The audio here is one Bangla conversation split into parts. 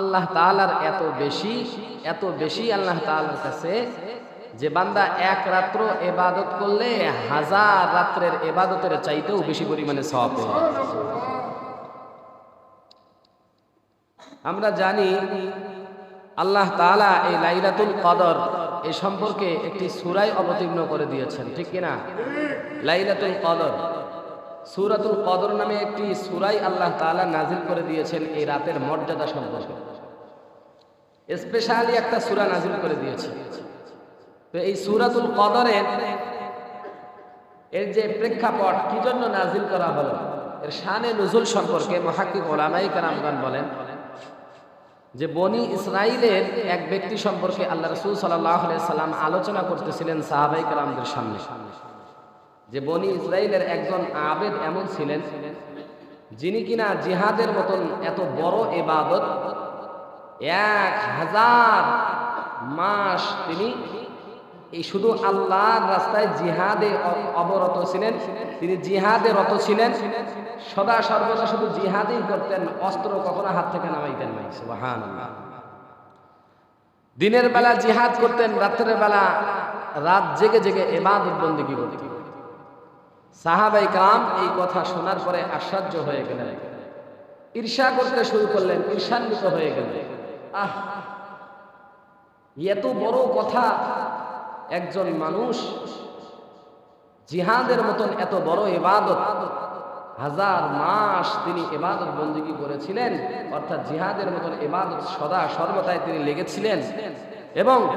আল্লাহ তাআলার এত বেশি এত বেশি আল্লাহ তাআলার কাছে যে বান্দা এক রাত্র এবাদত করলে হাজার রাত্রের এবাদতের চাইতেও বেশি পরিমাণে সব আমরা জানি আল্লাহ তাআলা এই লাইলাতুল কদর এ সম্পর্কে একটি সূরাই অবতীর্ণ করে দিয়েছেন, ঠিক কিনা? লাইলাতুল কদর। সূরাতুল কদর নামে একটি সূরাই আল্লাহ তাআলা নাজিল করে দিয়েছেন এই রাতের মর্যাদা সম্পর্কে। স্পেশালি একটা সুরা নাজিল করে দিয়েছে। তো এই সুরাতুল কদরের এর যে প্রেক্ষাপট, কি জন্য নাজিল করা হলো? এর শানে নজুল সম্পর্কে মহাক্কিক ওলামাই কারামগান বলেন যে বনি ইসরাইলের এক ব্যক্তি সম্পর্কে আল্লাহ রসুল সাল্লাহ সাল্লাম আলোচনা করতেছিলেন সাহাবাই কালামদের সামনে। যে বনি ইসরাইলের একজন আবেদ এমন ছিলেন, যিনি কিনা জিহাদের মতন এত বড় এবাদত, এক হাজার মাস তিনি এই শুধু আল্লাহর রাস্তায় জিহাদে অবরত ছিলেন, তিনি জিহাদে রত ছিলেন, সদা সর্বদা শুধু জিহাদেই করতেন, অস্ত্র কখনো হাত থেকে নামাইতেন নাই, সুবহানাল্লাহ। দিনের বেলা জিহাদ করতেন, রাত্রের বেলা রাত জেগে জেগে এবাদত বন্দিগি করতেন। সাহাবাই কাম এই কথা শোনার পরে আশ্চর্য হয়ে গেলেন। ঈর্ষা করতে শুরু করলেন, ঈর্ষান্বিত হয়ে গেলেন। আহ, এত বড় কথা একজন মানুষ জিহাদের মতন এত বড় ইবাদত। হাজার মাস তিনি ইবাদত বন্দিগি করেছিলেন, অর্থাৎ জিহাদের মতন ইবাদত সদা সর্বদাই তিনি লেগেছিলেন এবং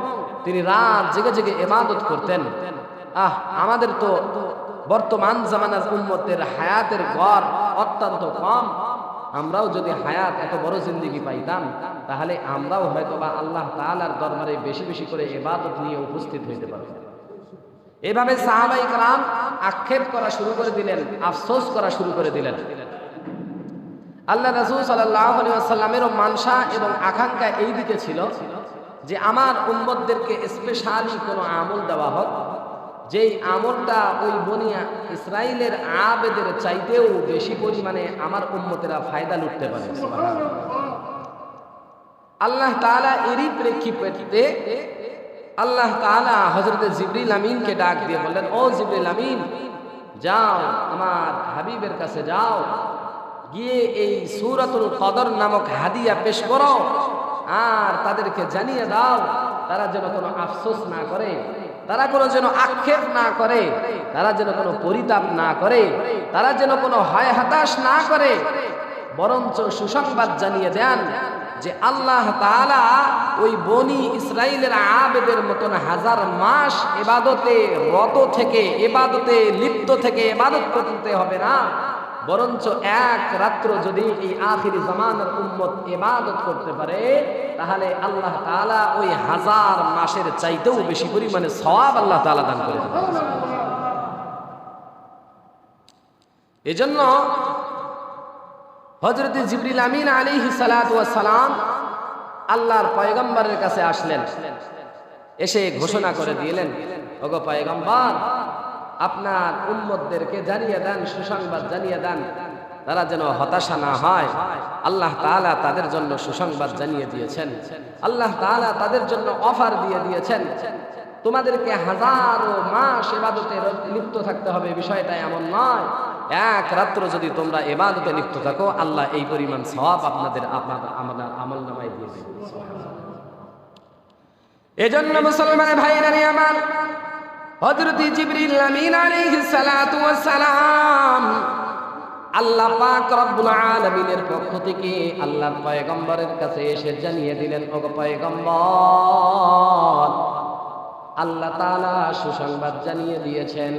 তিনি রাত জেগে জেগে ইবাদত করতেন। আহ, আমাদের তো বর্তমান জামানার উম্মতের হায়াতের গড় অত্যন্ত কম। আমরাও যদি হায়াত এত বড় জিন্দিগি পাইতাম, তাহলে আমরাও হয়তো বা আল্লাহ তাআলার দরবারে বেশি বেশি করে এবাদত নিয়ে উপস্থিত হইতে পারতাম। এভাবে সাহাবাই কালাম আক্ষেপ করা শুরু করে দিলেন, আফসোস করা শুরু করে দিলেন। আল্লাহ রাসূল ওয়াসাল্লামেরও মানসা এবং আকাঙ্ক্ষা এই দিকে ছিল যে, আমার উম্মতদেরকে স্পেশালি কোনো আমল দেওয়া হোক যেই আমলটা ওই বনিয়া ইসরায়েলের আবেদের চাইতেও বেশি পরিমাণে আমার উম্মতেরা ফায়দা লুটতে পারে। আল্লাহ তাআলা এরই প্রেক্ষিতে আল্লাহ তাআলা হযরতে জিবরিল আমিনকে ডাক দিয়ে বললেন, ও জিবরিল আমিন, যাও, আমার হাবিবের কাছে যাও, গিয়ে এই সূরাতুল কদর নামক হাদিয়া পেশ করো, আর তাদেরকে জানিয়ে দাও, তারা যেন কোনো আফসোস না করে তারা কোনো যেন আক্ষেপ না করে, তারা যেন কোনো পরিতাপ না করে, তারা যেন কোনো হয় হতাশ না করে, বরঞ্চ সুসংবাদ জানিয়ে দেন যে আল্লাহ তাআলা ওই বনি ইসরায়েলের আবেদের মতন হাজার মাস এবাদতে, রত থেকে এবাদতে, লিপ্ত থেকে এবাদত করতে হবে না। বরঞ্চ এক রাত্র যদি এই আখিরি জামানার উম্মত ইবাদত করতে পারে, তাহলে আল্লাহ তাআলা ওই হাজার মাসের চাইতেও বেশি পরিমাণে সওয়াব আল্লাহ তাআলা দান করে এজন্য হজরত জিবরিল আমিন আলাইহি সালাতু সালাম আল্লাহর পয়গম্বরের কাছে আসলেন। এসে ঘোষণা করে দিলেন, ওগো পয়গম্বর আপনার উম্মতদেরকে জানিয়ে দেন, সুসংবাদ জানিয়ে দেন, তারা যেন হতাশা না হয়। আল্লাহ তাআলা তাদের জন্য সুসংবাদ জানিয়ে দিয়েছেন। আল্লাহ তাআলা তাদের জন্য অফার দিয়ে দিয়েছেন। তোমাদেরকে হাজারো মাস এবাদতে লিপ্ত থাকতে হবে, বিষয়টা এমন নয়। এক রাত্র যদি তোমরা এবাদতে লিপ্ত থাকো, আল্লাহ এই পরিমাণ সওয়াব আপনাদের আমাদের আমল নামায় দিয়ে দেবে। এজন্য মুসলমান ভাইরা আমার হযরত জিবরিল আমিন আলাইহিস সালাতু ওয়াস সালাম আল্লাহ পাক রব্বুল আলামিনের পক্ষ থেকে আল্লাহর পয়গম্বরের কাছে এসে জানিয়ে দিলেন, ওগো পয়গম্বর, আল্লাহ তাআলা সুসংবাদ জানিয়ে দিয়েছেন,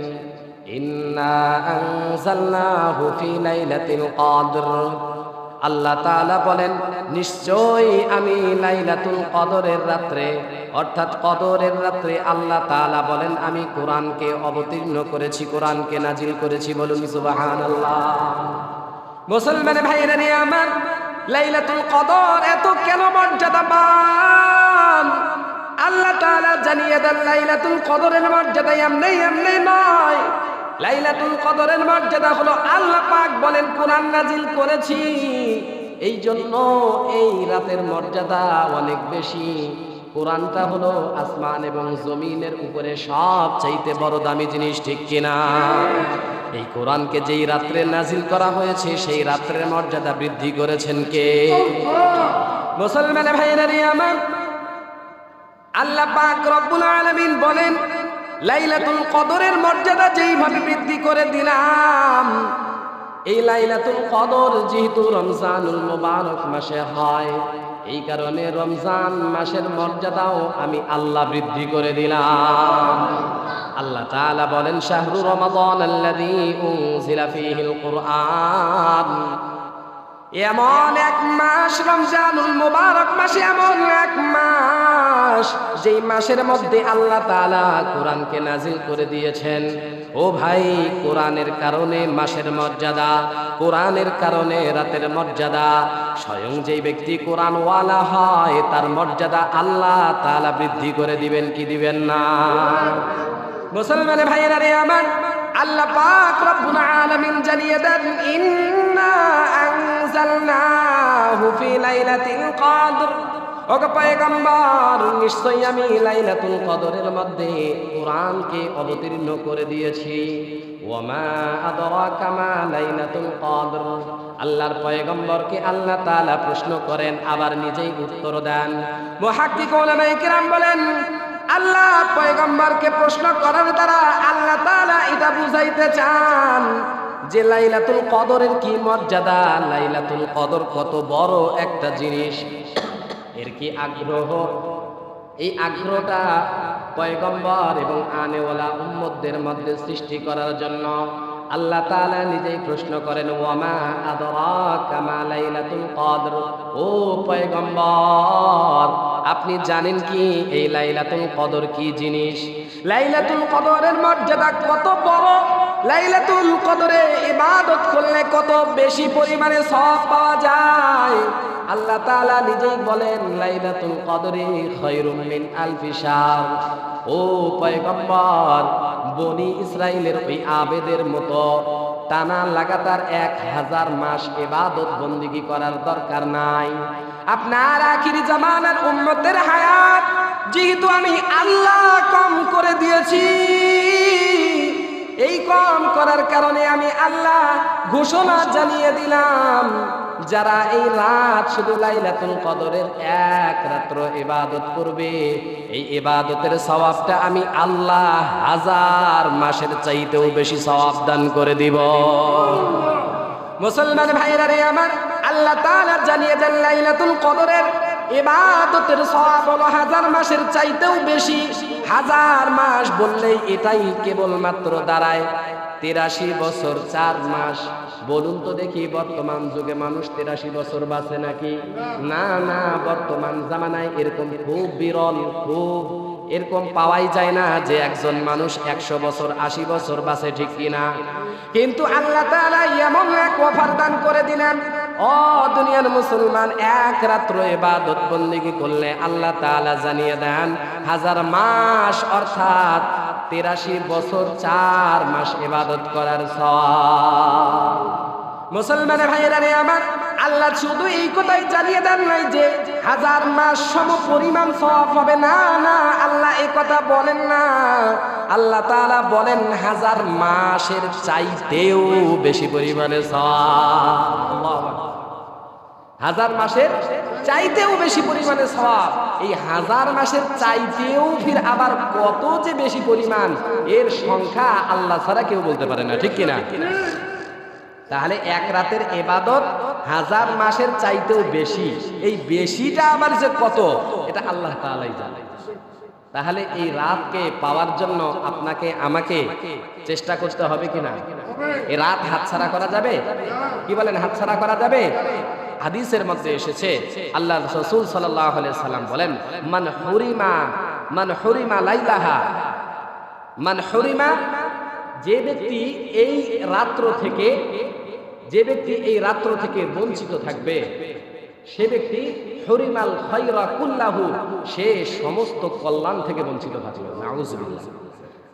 ইন্না আনজালনাহু ফি লাইলাতিল কদর। আল্লাহ তাআলা বলেন, নিশ্চয়ই আমি লাইলাতুল কদরের রাত্রে, অর্থাৎ কদরের রাত্রে আল্লাহ তাআলা বলেন, আমি কোরআনকে অবতীর্ণ করেছি, কোরআনকে নাজিল করেছি বলুন সুবহানাল্লাহ। মুসলমান ভাইরা নিয়ে আমার লাইলাতুল কদর এত কেন মর্যাদা মর্যাদাবান আল্লাহ তাআলা জানিয়ে দেন, লাইলাতুল কদরের মর্যাদা এমনি এমনি নয়। লাইলাতুল কদরের মর্যাদা হলো আল্লাহ পাক বলেন, কোরআন নাজিল করেছি। এই জন্য এই রাতের মর্যাদা অনেক বেশি। কোরআনটা হলো আসমান এবং জমিনের উপরে সব চাইতে বড় দামি জিনিস, ঠিক কিনা? এই কোরআনকে যেই রাত্রে নাজিল করা হয়েছে, সেই রাত্রের মর্যাদা বৃদ্ধি করেছেন কে? মুসলমান ভাইরা রে আমার, আল্লাহ পাক রব্বুল আলামিন বলেন লাইলাতুল কদরের মর্যাদা যেইভাবে বৃদ্ধি করে দিলাম, এই লাইলাতুল কদর যেহেতু রমজানুল মুবারক মাসে হয়, এই কারণে রমজান মাসের মর্যাদাও আমি আল্লাহ বৃদ্ধি করে দিলাম। আল্লাহ তাআলা বলেন, শাহরু রমাদান আল্লাযী উনজিলা এমন এক মাস, রমজানুল মুবারক মাসে এমন এক মাস যেই মাসের মধ্যে আল্লাহ তাআলা কোরআনকে নাজিল করে দিয়েছেন। ও ভাই, কোরআনের কারণে মাসের মর্যাদা, কোরআনের কারণে রাতের মর্যাদা। স্বয়ং যেই ব্যক্তি কোরআন ওয়ালা হয়, তার মর্যাদা আল্লাহ তাআলা বৃদ্ধি করে দিবেন কি দিবেন না? মুসলমান ভাইয়েরা রে আমার, আল্লাহ পাক রব্বুল আলামিন জানিয়ে দেন, ইন্না আনজালনাহু ফি লাইলাতিল কদর। ওকে পয়গম্বর, নিশ্চয়ই আমি লাইলাতুল কদরের মধ্যে কোরআনকে অবতীর্ণ করে দিয়েছি। ওমা আদরাকা মা লাইলাতুল কদর। আল্লাহর পয়গম্বরকে আল্লাহ তাআলা প্রশ্ন করেন, আবার নিজেই উত্তর দেন। মুহাক্কিক ওলামায়ে কিরাম বলেন, আল্লাহ পয়গম্বরকে প্রশ্ন করার দ্বারা আল্লাহ তাআলা এটা বুঝাইতে চান যে লাইলাতুল কদরের কি মর্যাদা। লাইলাতুল কদর কত বড় একটা জিনিস। এর কি আগ্রহ? এই আগ্রহটা পয়গম্বর এবং আনেওয়ালা উম্মতদের মধ্যে সৃষ্টি করার জন্য আল্লাহ তাআলা নিজেই প্রশ্ন করেন, ওয়ামা আদরাকা কদর? ও পয়গম্বর, আপনি জানেন কি এই লাইলাতুল কদর কি জিনিস? লাইলাতুল কদরের মর্যাদা কত বড়? লাইলাতুল কদরে ইবাদত করলে কত বেশি পরিমাণে সওয়াব পাওয়া যায়? আল্লাহ তাআলা নিজেই বলেন, লাইলাতুল কদরে খায়রুম মিন আলফি ও পয়গম্বর, বনি ইসরাইলের ওই আবেদের মতো টানা লাগাতার এক হাজার মাস এবাদত বন্দিগি করার দরকার নাই। আপনার আখির জামানার উম্মতের হায়াত যেহেতু আমি আল্লাহ কম করে দিয়েছি, এই কম করার কারণে আমি আল্লাহ ঘোষণা জানিয়ে দিলাম। যারা এই রাত শুধু লাইলাতুল কদরের এক রাত্র ইবাদত করবে, এই ইবাদতের সওয়াবটা আমি আল্লাহ হাজার মাসের চাইতেও বেশি সওয়াব দান করে দিব। মুসলমান ভাইরা রে আমার, আল্লাহ তাআলা জানিয়ে দেন লাইলাতুল কদরের ইবাদতের সওয়াব হলো হাজার মাসের চাইতেও বেশি। হাজার মাস বললেই এটাই কেবলমাত্র দাঁড়ায়। তেরাশি বছর, চার মাস। বলুন তো দেখি বর্তমান যুগে মানুষ তেরাশি বছর বাঁচে নাকি? না না, বর্তমান জামানায় এরকম খুব বিরল, খুব এরকম পাওয়াই যায় না যে একজন মানুষ একশো বছর, আশি বছর বাঁচে ঠিক কিনা। কিন্তু আল্লাহ এমন এক অফার দান করে দিলেন, ও দুনিয়ার মুসলমান, এক রাত্র ইবাদত বন্দিগি করলে আল্লাহ তাআলা জানিয়ে দেন, হাজার মাস অর্থাৎ তেরাশি বছর চার মাস ইবাদত করার সওয়াব। মুসলমানের ভাইয়েরা রে আমার, আল্লাহ শুধু এই কথাই জানিয়ে দেন নাই যে হাজার মাস সম পরিমাণ সওয়াব হবে। না না, আল্লাহ এই কথা বলেন না। আল্লাহ তাআলা বলেন হাজার মাসের চাইতেও বেশি পরিমাণে সওয়াব। হাজার মাসের চাইতেও বেশি পরিমাণে সওয়াব। এই হাজার মাসের চাইতেও ফির আবার কত যে বেশি পরিমাণ, এর সংখ্যা আল্লাহ ছাড়া কেউ বলতে পারে না, ঠিক কিনা? তাহলে এক রাতের এবাদত হাজার মাসের চাইতেও বেশি, এই বেশিটা আবার যে কত, এটা আল্লাহ তাআলাই জানে। তাহলে এই রাতকে পাওয়ার জন্য আপনাকে, আমাকে চেষ্টা করতে হবে কিনা? এই রাত হাতছাড়া করা যাবে? কি বলেন, হাতছাড়া করা যাবে? হাদিসের মধ্যে এসেছে, আল্লাহ রসুল সাল্লাহ সাল্লাম বলেন, মান হরিমা মান হরিমা লাইলাহা। মান হরিমা, যে ব্যক্তি এই রাত্র থেকে, যে ব্যক্তি এই রাত্র থেকে বঞ্চিত থাকবে, সে ব্যক্তি হরিমাল খৈরা কুল্লাহু, সে সমস্ত কল্যাণ থেকে বঞ্চিত থাকবে।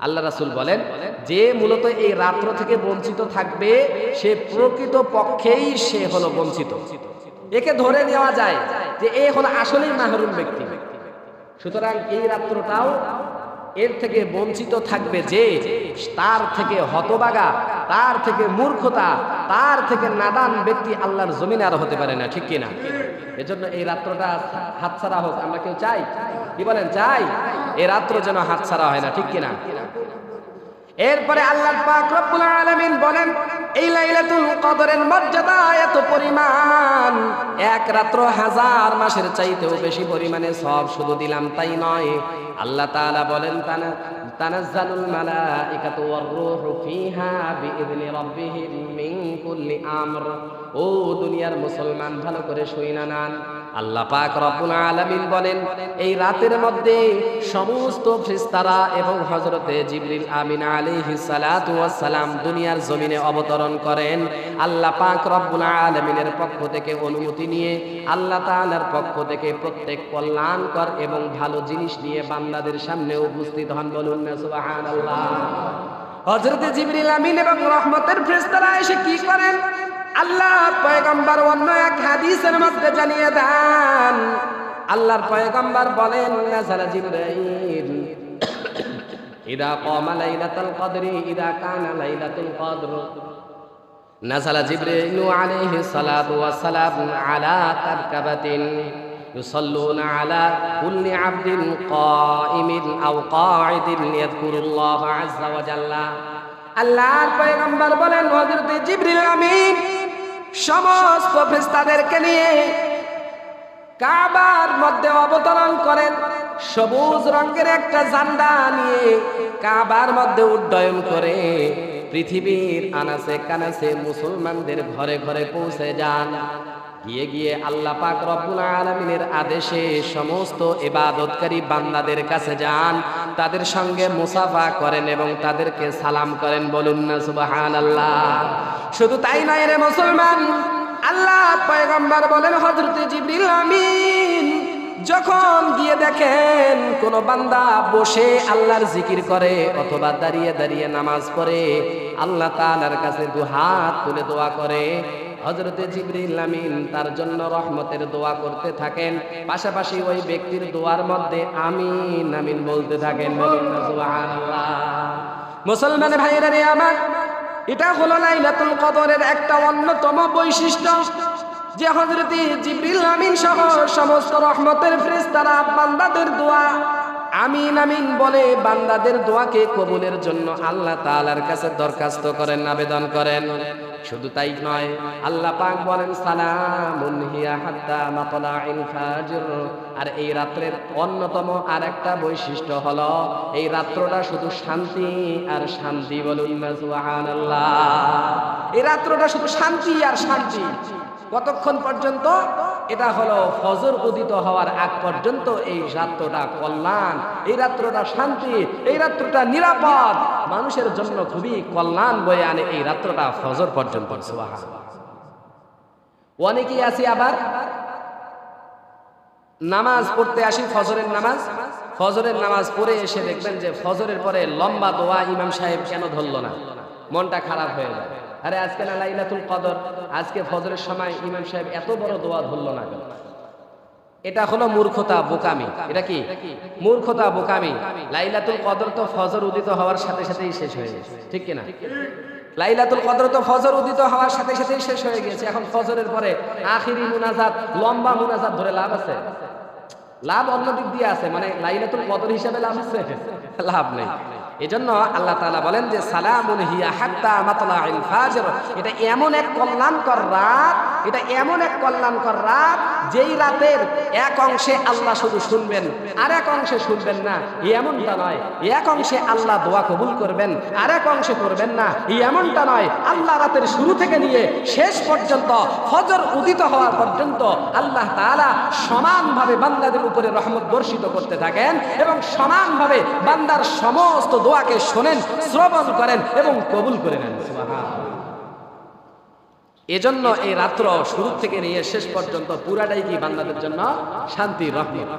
আল্লাহ রাসুল বলেন, যে মূলত এই রাত্র থেকে বঞ্চিত থাকবে, সে প্রকৃত পক্ষেই সে হলো বঞ্চিত। একে ধরে নেওয়া যায় যে এ হলো আসলেই মাহরুম ব্যক্তি। সুতরাং এই রাত্রটাও এর থেকে বঞ্চিত থাকবে যে তার থেকে হতবাগা, তার থেকে মূর্খতা, তার থেকে নাদান ব্যক্তি আল্লাহর জমিনে আর হতে পারে না, ঠিক কিনা? এজন্য এই রাত্রটা হাতছাড়া হোক, আমরা কেউ চাই? কি বলেন, চাই? এই রাত্র যেন হাতছাড়া হয় না, ঠিক কিনা? এরপরে আল্লাহ পাক রব্বুল আলামিন বলেন, এই লাইলাতুল কদরের মর্যাদা এত পরিমাণ। এক রাত্র হাজার মাসের চাইতেও বেশি পরিমাণে সব শুধু দিলাম, তাই নয়। আল্লাহ তাআলা বলেন, তানা, তানাজ্জালুল মালাইকাতু ওয়ার রূহু ফিহা বিইذনি রাব্বিহিম মিন কুল্লি আমর। ও দুনিয়ার মুসলমান, ভালো করে শুইনা, নান। আল্লাহ পাক রব্বুল আলামিন বলেন, এই রাতের মধ্যে সমস্ত ফেরেশতারা এবং হযরতে জিবরিল আমিন আলাইহিস সালাতু ওয়াস সালাম দুনিয়ার জমিনে অবতরণ করেন। আল্লাহ পাক রব্বুল আলামিনের পক্ষ থেকে অনুমতি নিয়ে, আল্লাহ তাআলার পক্ষ থেকে প্রত্যেক কল্যাণকর এবং ভালো জিনিস নিয়ে বান্দাদের সামনে উপস্থিত হন বলুন না, সুবহানাল্লাহ। হযরতে জিবরিল আমিন এবং রহমতের ফেরেশতারা এসে কি করেন? আল্লাহ পয়গম্বর অন্য এক হাদিসের মধ্যে জানিয়ে দেন আল্লাহর পয়গম্বর বলেন নাজালা জিবরাইল ইদা কামা লাইলাতুল কদরি ইদা কানা লাইলাতুল কদর নাজালা জিবরাইল আলাইহি সালাতু ওয়াস সালাম আলা তারকাবাতিন يصلون على كل عبد قائم أو قاعد يذكر الله عز وجل আল্লাহর পয়গম্বর বলেন হযরত জিবরিল আমিন সমস্ত ফেরেশতাদেরকে নিয়ে কাবার মধ্যে অবতরণ করেন। সবুজ রঙের একটা ঝান্ডা নিয়ে কাবার মধ্যে উড্ডয়ন করে পৃথিবীর আনাসে কানাসে মুসলমানদের ঘরে ঘরে পৌঁছে যান। গিয়ে গিয়ে আল্লাহ পাক রব্বুল আলমিনের আদেশে সমস্ত ইবাদতকারী বান্দাদের কাছে যান। তাদের সঙ্গে মুসাফা করেন এবং তাদেরকে সালাম করেন। বলুন না সুবাহান আল্লাহ শুধু তাই নয় রে মুসলমান, আল্লাহ পয়গম্বর বলেন হজরতে জিবরিল আমিন, যখন গিয়ে দেখেন কোন বান্দা বসে আল্লাহর জিকির করে অথবা দাঁড়িয়ে দাঁড়িয়ে নামাজ পড়ে, আল্লাহ তাআলার কাছে দু হাত তুলে দোয়া করে হজরতে জিবরিল আমিন তার জন্য রহমতের দোয়া করতে থাকেন। পাশাপাশি ওই ব্যক্তির দোয়ার মধ্যে আমিন আমিন বলতে থাকেন। মুসলমান ভাইয়েরা রে আমার, এটা হলো লাইলাতুল কদরের একটা অন্যতম বৈশিষ্ট্য, যে হজরতে জিবরিল আমিন সহ সমস্ত রহমতের ফেরেশতারা বান্দাদের দোয়া আমিন আমিন বলে বান্দাদের দোয়াকে কবুলের জন্য আল্লাহ তাআলার কাছে দরখাস্ত করেন, আবেদন করেন। শুধু তাই নয়, আল্লাহ পাক বলেন, সালামুন হিয়া হাত্তা ফাজর। আর এই রাত্রের অন্যতম আর একটা বৈশিষ্ট্য হলো, এই রাত্রটা শুধু শান্তি আর শান্তি বলুন না, সুবহানাল্লাহ। এই রাত্রটা শুধু শান্তি আর শান্তি। কতক্ষণ পর্যন্ত? এটা হলো ফজর উদিত হওয়ার আগ পর্যন্ত এই রাত্রটা কল্যাণ, এই রাত্রটা শান্তি, এই রাত্রটা নিরাপদ। মানুষের জন্য খুবই কল্যাণ বয়ে আনে এই রাত্রটা ফজর পর্যন্ত অনেকেই আছে আবার। নামাজ পড়তে আসি ফজরের নামাজ। ফজরের নামাজ পড়ে এসে দেখবেন যে ফজরের পরে লম্বা দোয়া ইমাম সাহেব কেন ধরলো না? মনটা খারাপ হয়ে যায়। আরে আজকে না লাইলাতুল কদর, আজকে ফজরের সময় ইমাম সাহেব এত বড় দোয়া ধরলো না কেন? এটা হলো মূর্খতা, বোকামি। এটা কি? মূর্খতা, বোকামি। লাইলাতুল কদর তো ফজর উদিত হওয়ার সাথে সাথেই শেষ হয়ে গেছে। ঠিক কিনা? লাইলাতুল কদর তো ফজর উদিত হওয়ার সাথে সাথেই শেষ হয়ে গেছে। এখন ফজরের পরে আখিরি মুনাজাত, লম্বা মুনাজাত ধরে লাভ আছে? লাভ অন্য দিক দিয়ে আছে মানে লাইলাতুল কদর হিসাবে লাভ আছে? লাভ নেই। এজন্য আল্লাহ তাআলা বলেন যে, সালামুন হিয়া হাত্তা মাতলাইল ফাজর। এটা এমন এক কল্যাণকর রাত এটা এমন এক কল্যাণকর রাত, যেই রাতের এক অংশে আল্লাহ শুধু শুনবেন আর এক অংশে শুনবেন না এমনটা নয় এক অংশে আল্লাহ দোয়া কবুল করবেন আর এক অংশে করবেন না এমনটা নয়, আল্লাহ রাতের শুরু থেকে নিয়ে শেষ পর্যন্ত, ফজর উদিত হওয়ার পর্যন্ত আল্লাহ তালা সমানভাবে বান্দাদের উপরে রহমত বর্ষিত করতে থাকেন এবং সমানভাবে বান্দার সমস্ত দোয়াকে শোনেন, শ্রবণ করেন এবং কবুল করে নেন এজন্য এই রাত্র শুরু থেকে নিয়ে শেষ পর্যন্ত পুরাটাই কি বান্দাদের জন্য শান্তি রহমত।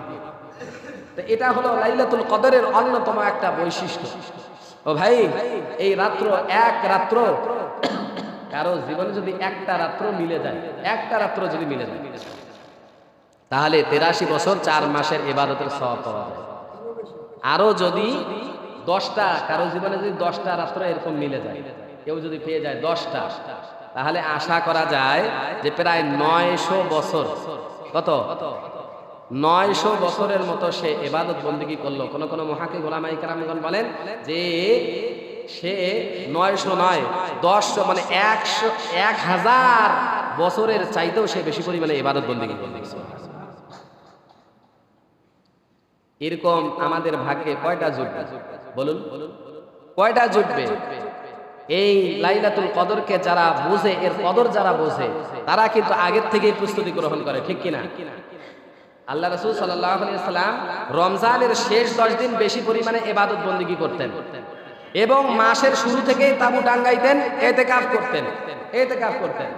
তো এটা হলো লাইলাতুল কদরের অন্যতম একটা বৈশিষ্ট্য। ও ভাই, এই রাত্র এক রাত্র, কারও জীবনে যদি একটা রাত্র মিলে যায়, একটা রাত্র যদি মিলে যায়, তাহলে তেরাশি বছর চার মাসের এবাদতের সব পাওয়া যায়। আরও যদি দশটা, কারও জীবনে যদি দশটা রাত্র এরকম মিলে যায়, কেউ যদি পেয়ে যায় দশটা তাহলে আশা করা যায় যে প্রায় নয়শো বছর, কত? নয়শো বছরের মতো সে এবাদত বন্দিগি করল। কোন কোনো মহাকে গোলামাই কারামগণ বলেন যে সে নয়শো নয়, দশশো মানে একশো, এক হাজার বছরের চাইতেও সে বেশি পরিমাণে এবাদত বন্দিগি করল। এরকম আমাদের ভাগ্যে কয়টা জুটবে? বলুন। কয়টা জুটবে? এই লাইলাতুল কদরকে যারা বোঝে, এর কদর যারা বোঝে, তারা কিন্তু আগের থেকেই প্রস্তুতি গ্রহণ করে, ঠিক কিনা? আল্লাহ রসুল সাল্লাম রমজানের শেষ দশ দিন বেশি পরিমাণে এবাদত বন্দিগি করতেন এবং মাসের শুরু থেকেই তাবু ডাঙ্গাইতেন এতে কাপ করতেন এতে কাপ করতেন।